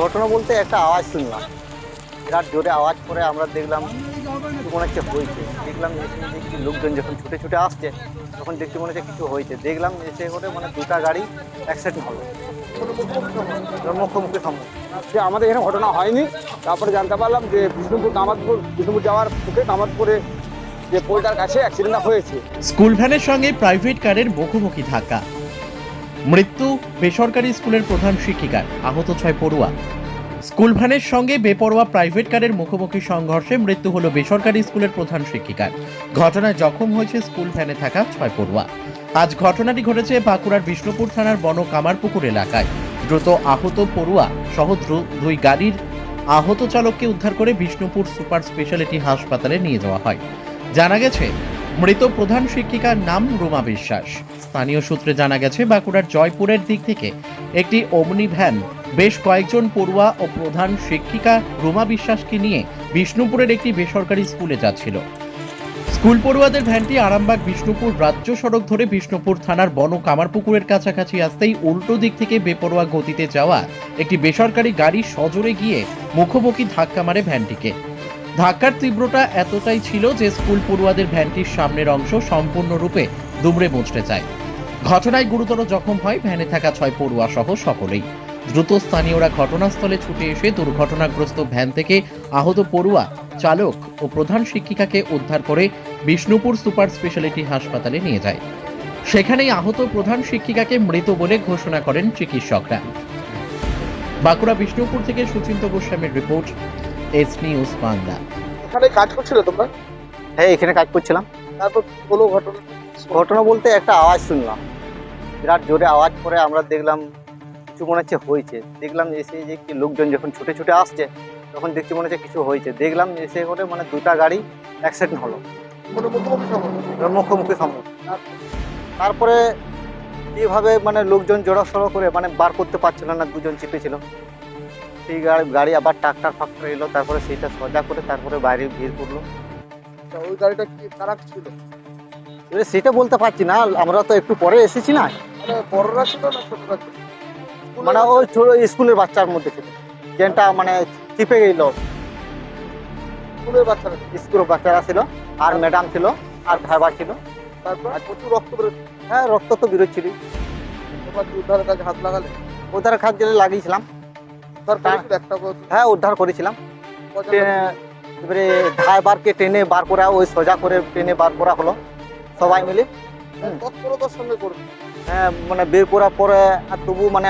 ঘটনা বলতে একটা আওয়াজ শুনলাম। বিরাট জোরে আওয়াজ করে আমরা দেখলাম মনে হচ্ছে হয়েছে। দেখলাম দেখছি লোকজন যখন ছুটে ছুটে আসছে, তখন দেখতে মনে হচ্ছে কিছু হয়েছে। দেখলাম এসে করে মানে দুটা গাড়ি অ্যাক্সিডেন্ট হলো। মুখোমুখি সম্মুখ যে আমাদের এখানে ঘটনা হয়নি, তারপরে জানতে পারলাম যে বিষ্ণুপুর কামাতপুর বিষ্ণুপুর যাওয়ার মুখে কামাতপুরে যে পোলটার কাছে অ্যাক্সিডেন্টটা হয়েছে। স্কুল ভ্যানের সঙ্গে প্রাইভেট কারের মুখোমুখি ধাক্কা। মৃত্যু বেসরকারি স্কুলের প্রধান শিক্ষিকার, আহত ছয় পড়ুয়া। স্কুল ভ্যানের সঙ্গে বেপরোয়া প্রাইভেট কারের মুখোমুখি সংঘর্ষে মৃত্যু হলো বেসরকারি স্কুলের প্রধান শিক্ষিকার। ঘটনায় জখম হয়েছে স্কুল ভ্যানে থাকা ছয় পড়ুয়া। আজ ঘটনাটি ঘটেছে বাঁকুড়ার বিষ্ণুপুর থানার বন কামারপুকুর এলাকায়। দ্রুত আহত পড়ুয়া সহদ্রু দুই গাড়ির আহত চালককে উদ্ধার করে বিষ্ণুপুর সুপার স্পেশালিটি হাসপাতালে নিয়ে যাওয়া হয়। জানা গেছে, মৃত প্রধান শিক্ষিকার নাম রুমা বিশ্বাস। স্থানীয় সূত্রে জানা গেছে, বাঁকুড়ার জয়পুরের দিক থেকে একটি অমনি ভ্যান বেশ কয়েকজন পড়ুয়া ও প্রধান শিক্ষিকা রুমা বিশ্বাসকে নিয়ে বিষ্ণুপুরের একটি বেসরকারি স্কুলে যাচ্ছিল। স্কুল পড়ুয়াদের ভ্যানটি আরামবাগ বিষ্ণুপুর রাজ্য সড়ক ধরে বিষ্ণুপুর থানার বন কামারপুকুরের কাছাকাছি আসতেই উল্টো দিক থেকে বেপরোয়া গতিতে যাওয়া একটি বেসরকারি গাড়ি সজোরে গিয়ে মুখোমুখি ধাক্কা মারে ভ্যানটিকে। ধাক্কার তীব্রতা এতটাই ছিল যে স্কুল পড়ুয়াদের ভ্যানটির সামনের অংশ সম্পূর্ণরূপে দুমড়ে মুচড়ে যায়। ঘটনায় গুরুতর জখম হয় ভ্যানে থাকা ছয় পড়ুয়া সহ সকলেই। দ্রুত স্থানীয়রা ঘটনাস্থলে ছুটে এসে দুর্ঘটনাগ্রস্ত ভ্যান থেকে আহত পড়ুয়া চালক ও প্রধান শিক্ষিকাকে উদ্ধার করে বিষ্ণুপুর সুপার স্পেশালিটি হাসপাতালে নিয়ে যায়। সেখানেই আহত প্রধান শিক্ষিকাকে মৃত বলে ঘোষণা করেন চিকিৎসকরা। বাঁকুড়া বিষ্ণুপুর থেকে সুচিন্ত গোস্বামীর রিপোর্ট এস নিউজ বাংলা। এখানে কাজ করছিল তোমরা? হ্যাঁ এখানে কাজ করছিলাম। তারপর কোনো ঘটনা? ঘটনা বলতে একটা আওয়াজ শুনলাম। বিরাট জোরে আওয়াজ করে আমরা দেখলাম কিছু মনে হচ্ছে হয়েছে। দেখলাম এসে যে কি লোকজন যখন ছুটে ছুটে আসছে তখন দেখছি মনে হচ্ছে কিছু হয়েছে। দেখলাম এসে করে মানে দুটা গাড়ি অ্যাক্সিডেন্ট হলো। মুখোমুখি সম্মুখ তারপরে এইভাবে মানে লোকজন জোড়াসড়ো করে মানে বার করতে পারছিল না দুজন চেপেছিল। সেই গাড়ি গাড়ি আবার ট্রাক্টার ফাক্টার এলো তারপরে সেইটা সজা করে তারপরে বাইরে ভিড় করল। ওই গাড়িটা কি খারাপ ছিল? সেটা বলতে পারছি না আমরা তো একটু পরে এসেছি না? বড়রা ছিল না ছোটরা ছিল মানে ওই ছোট স্কুলের বাচ্চার মধ্যে ছিল ট্রেনটা মানে চিপে গেল। স্কুলের বাচ্চারা স্কুলের বাচ্চারা ছিল আর ম্যাডাম ছিল আর ড্রাইভার ছিল। তারপর? প্রচুর রক্ত বেরোচ্ছে হ্যাঁ রক্ত তো বেরোচ্ছিল উদ্ধারের কাজে হাত লাগালে? উদ্ধার খাত গেলে লাগিয়েছিলাম উদ্ধার হ্যাঁ। উদ্ধার করেছিলাম। এবারে ড্রাইভারকে ট্রেনে বার করা ওই সোজা করে ট্রেনে বার করা হলো। সবাই মিলে। তৎপরতার সঙ্গে করবে। মানে বের করার পরে আর তবু মানে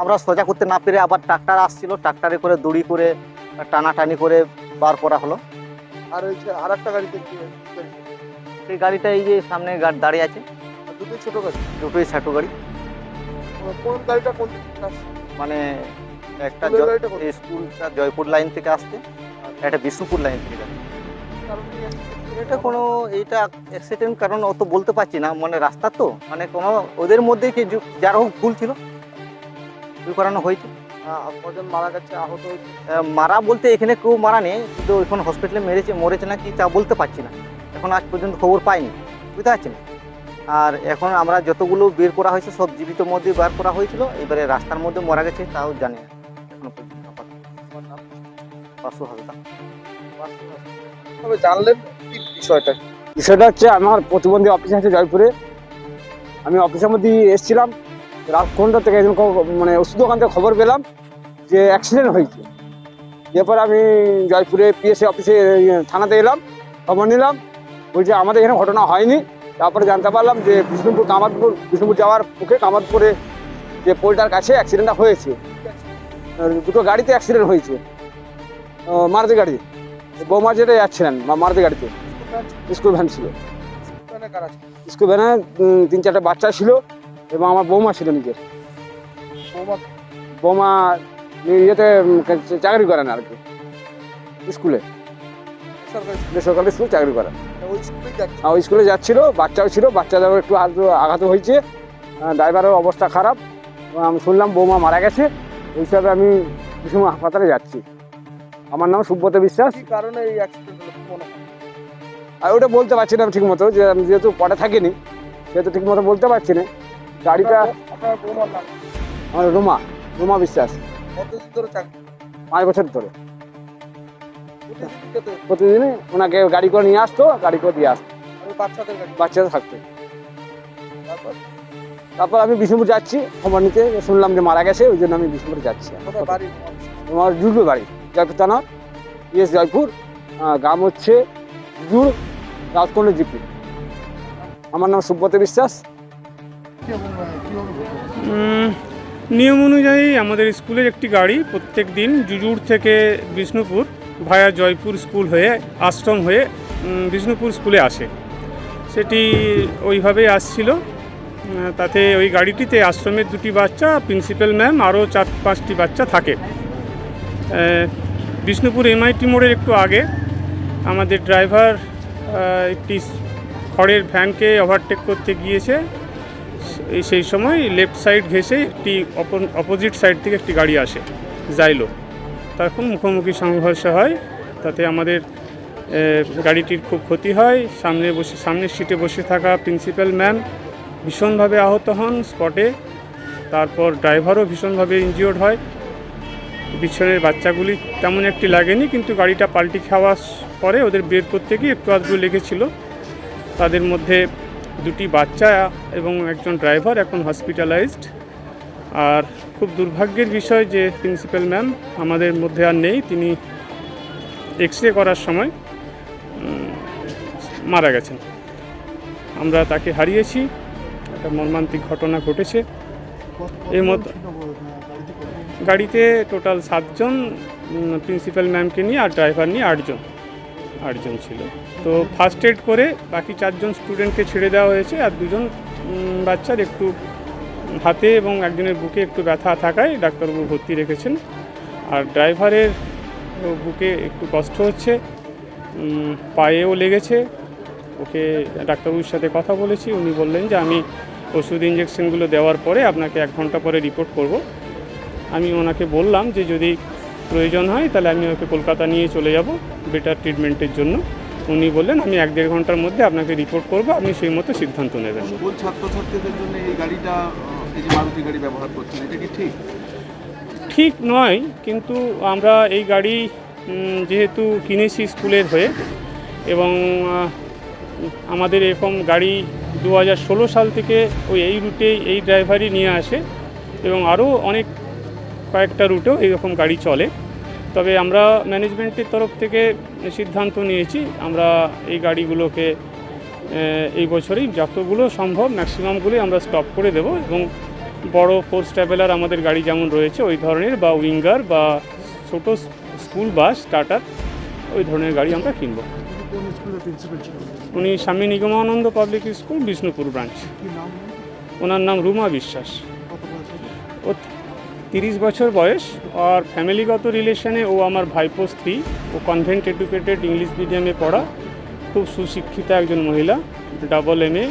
আমরা সোজা করতে না পেরে আবার ট্রাক্টার আসছিল ট্রাক্টারে করে দড়ি করে টানাটানি করে বার করা হলো। আর ওই যে আর একটা গাড়িতে সেই গাড়িটা এই যে সামনে দাঁড়িয়ে আছে। দুটোই ছোট গাড়ি? দুটোই ছাটু গাড়ি। কোন গাড়িটা কোন? মানে একটা স্কুলটা জয়পুর লাইন থেকে আসছে একটা বিষ্ণুপুর লাইন থেকে যাচ্ছে? এটা কোনো এইটা অ্যাক্সিডেন্ট কারণ অত বলতে পারছি না। মানে রাস্তা তো মানে কোনো ওদের মধ্যে কি যার হোক ভুল ছিল ভুল করানো হয়েছে। কজন মারা গেছে আহত হয়েছে। মারা বলতে এখানে কেউ মারা নেই কিন্তু এখন হসপিটালে মেরেছে মরেছে না কি তা বলতে পারছি না। এখন আজ পর্যন্ত খবর পাইনি বুঝতে পারছি না আর এখন আমরা যতগুলো বের করা হয়েছে সব জীবিত মধ্যে বার করা হয়েছিল এবারে রাস্তার মধ্যে মারা গেছে তাও জানি না। এখনও পর্যন্ত তবে জানলেন বিষয়টা বিষয়টা হচ্ছে আমার প্রতিবন্ধী অফিস আছে জয়পুরে। আমি অফিসের মধ্যে এসেছিলাম। রাত থেকে একজন মানে ওষুধ দোকান থেকে খবর পেলাম যে অ্যাক্সিডেন্ট হয়েছে। এরপর আমি জয়পুরে পিএসসি অফিসে থানাতে এলাম, খবর নিলাম। বলছে আমাদের এখানে ঘটনা হয়নি। তারপরে জানতে পারলাম যে বিষ্ণুপুর কামারপুর বিষ্ণুপুর যাওয়ার মুখে কামারপুরে যে পোলটার কাছে অ্যাক্সিডেন্টটা হয়েছে। দুটো গাড়িতে অ্যাক্সিডেন্ট হয়েছে। মারুতি গাড়ি। বৌমা যেটা যাচ্ছিলেন মারুতি গাড়িতে। স্কুল ভ্যান ছিল। স্কুল ভ্যানে তিন চারটে বাচ্চা ছিল এবং আমার বৌমা ছিল নিজের। বৌমা? ইয়েতে চাকরি করেন আর কি। স্কুলে। বেসরকারি স্কুল? চাকরি করেন আর ওই স্কুলে যাচ্ছিল বাচ্চাও ছিল বাচ্চাদেরও একটু আধটু আঘাত হয়েছে। ড্রাইভারের অবস্থা খারাপ। আমি শুনলাম বৌমা মারা গেছে ওই হিসাবে আমি বিষ্ণু হাসপাতালে যাচ্ছি। আমার নাম সুব্রত বিশ্বাস। কারণে এই অ্যাক্সিডেন্ট হয়? আর ওটা বলতে পারছি না ঠিক মতো যে আমি যেহেতু পরে থাকিনি সেহেতু ঠিক মতো বলতে পারছি না। গাড়িটা আমার রুমা রুমা বিশ্বাস। পাঁচ বছর ধরে। প্রতিদিন প্রতিদিনই ওনাকে গাড়ি করে নিয়ে আসতো গাড়ি করে দিয়ে আসতো। বাচ্চাদের থাকতো। তারপর আমি বিষ্ণুপুর যাচ্ছি খবর নিতে। শুনলাম যে মারা গেছে ওই জন্য আমি বিষ্ণুপুর যাচ্ছি। আমার জুজুর বাড়ি জয়পুর থানা ইয়েস জয়পুর। গ্রাম হচ্ছে জুজুর রাজকন্ড জিপি। আমার নাম সুব্রত বিশ্বাস। নিয়ম অনুযায়ী আমাদের স্কুলের একটি গাড়ি প্রত্যেক দিন জুজুর থেকে বিষ্ণুপুর ভায়া জয়পুর স্কুল হয়ে, আশ্রম হয়ে বিষ্ণুপুর স্কুলে আসে। সেটি ওইভাবেই আসছিল। তাতে ওই গাড়িটিতে আশ্রমের দুটি বাচ্চা, প্রিন্সিপাল ম্যাম, আরও চার, পাঁচটি বাচ্চা থাকে। বিষ্ণুপুর এমআইটি মোড়ের একটু আগে আমাদের ড্রাইভার একটি খড়ের ভ্যানকে ওভারটেক করতে গিয়েছে। সেই সময় লেফট সাইড ঘেসে একটি অপোজিট সাইড থেকে একটি গাড়ি আসে যাইলো তখন মুখোমুখি সংঘর্ষ হয়, তাতে আমাদের গাড়িটির খুব ক্ষতি হয়। সামনে বসে, সামনের সিটে বসে থাকা প্রিন্সিপাল ম্যাম ভীষণভাবে আহত হন স্পটে তারপর ড্রাইভারও ভীষণভাবে ইনজিওর্ড হয়। পিছনের বাচ্চাগুলি তেমন একটি লাগেনি, কিন্তু গাড়িটা পাল্টি খাওয়ার পরে ওদের বের করতে গিয়ে একটু আধটু লেগেছিল। তাদের মধ্যে দুটি বাচ্চা এবং একজন ড্রাইভার এখন হসপিটালাইজড আর খুব দুর্ভাগ্যের বিষয় যে প্রিন্সিপাল ম্যাম আমাদের মধ্যে আর নেই তিনি এক্স রে করার সময় মারা গেছেন। আমরা তাকে হারিয়েছি একটা মর্মান্তিক ঘটনা ঘটেছে। এর মধ্যে গাড়িতে টোটাল সাতজন প্রিন্সিপাল ম্যামকে নিয়ে আর ড্রাইভার নিয়ে আটজন। আটজন ছিল। তো ফার্স্ট এড করে বাকি চারজন স্টুডেন্টকে ছেড়ে দেওয়া হয়েছে আর দুজন বাচ্চার একটু হাতে এবং একজনের বুকে একটু ব্যথা থাকায় ডাক্তারবাবু ভর্তি রেখেছেন। আর ড্রাইভারের বুকে একটু কষ্ট হচ্ছে পায়েও লেগেছে। ওকে ডাক্তারবাবুর সাথে কথা বলেছি, উনি বললেন যে আমি ওষুধ ইঞ্জেকশনগুলো দেওয়ার পরে আপনাকে এক ঘণ্টা পরে রিপোর্ট করব। আমি ওনাকে বললাম যে যদি প্রয়োজন হয় তাহলে আমি ওকে কলকাতা নিয়ে চলে যাব বেটার ট্রিটমেন্টের জন্য। উনি বললেন আমি এক দেড় ঘণ্টার মধ্যে আপনাকে রিপোর্ট করব আপনি সেই মতো সিদ্ধান্ত নেবেন। ছাত্রছাত্রীদের জন্য এই গাড়িটা এই যে মারুতি গাড়ি ব্যবহার করছেন এটা কি ঠিক? ঠিক নয় কিন্তু আমরা এই গাড়ি যেহেতু কিনেছি স্কুলের হয়ে এবং আমাদের এরকম গাড়ি দু হাজার ষোলো সাল থেকে ওই এই রুটে এই ড্রাইভারই নিয়ে আসে এবং আরও অনেক কয়েকটা রুটেও এইরকম গাড়ি চলে। তবে আমরা ম্যানেজমেন্টের তরফ থেকে সিদ্ধান্ত নিয়েছি আমরা এই গাড়িগুলোকে এই বছরেই যতগুলো সম্ভব ম্যাক্সিমামগুলোই আমরা স্টপ করে দেব এবং বড় ফোর্স ট্রাভেলার আমাদের গাড়ি যেমন রয়েছে ওই ধরনের বা উইঙ্গার বা ছোট স্কুল বাস টাটার ওই ধরনের গাড়ি আমরা কিনব। উনি Swami Nigamananda public school Bishnupur branch. ওনার নাম রুমা বিশ্বাস। তিরিশ বছর বয়স আর ফ্যামিলিগত রিলেশনে ও আমার ভাইপো স্ত্রী ও কনভেন্ট এডুকেটেড ইংলিশ মিডিয়ামে পড়া খুব সুশিক্ষিতা একজন মহিলা double M A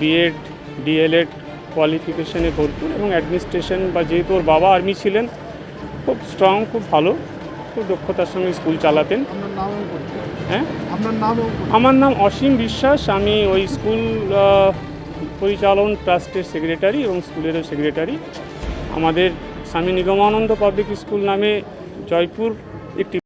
BEd DElEd কোয়ালিফিকেশনে ভরপুর এবং অ্যাডমিনিস্ট্রেশন বা যেহেতু ওর বাবা আর্মি ছিলেন খুব স্ট্রং খুব ভালো খুব দক্ষতার সঙ্গে স্কুল চালাতেন। হ্যাঁ? আমার নাম অসীম বিশ্বাস আমি ওই স্কুল পরিচালন ট্রাস্টের সেক্রেটারি এবং স্কুলেরও সেক্রেটারি আমাদের স্বামী নিগমানন্দ পাবলিক স্কুল নামে জয়পুর একটি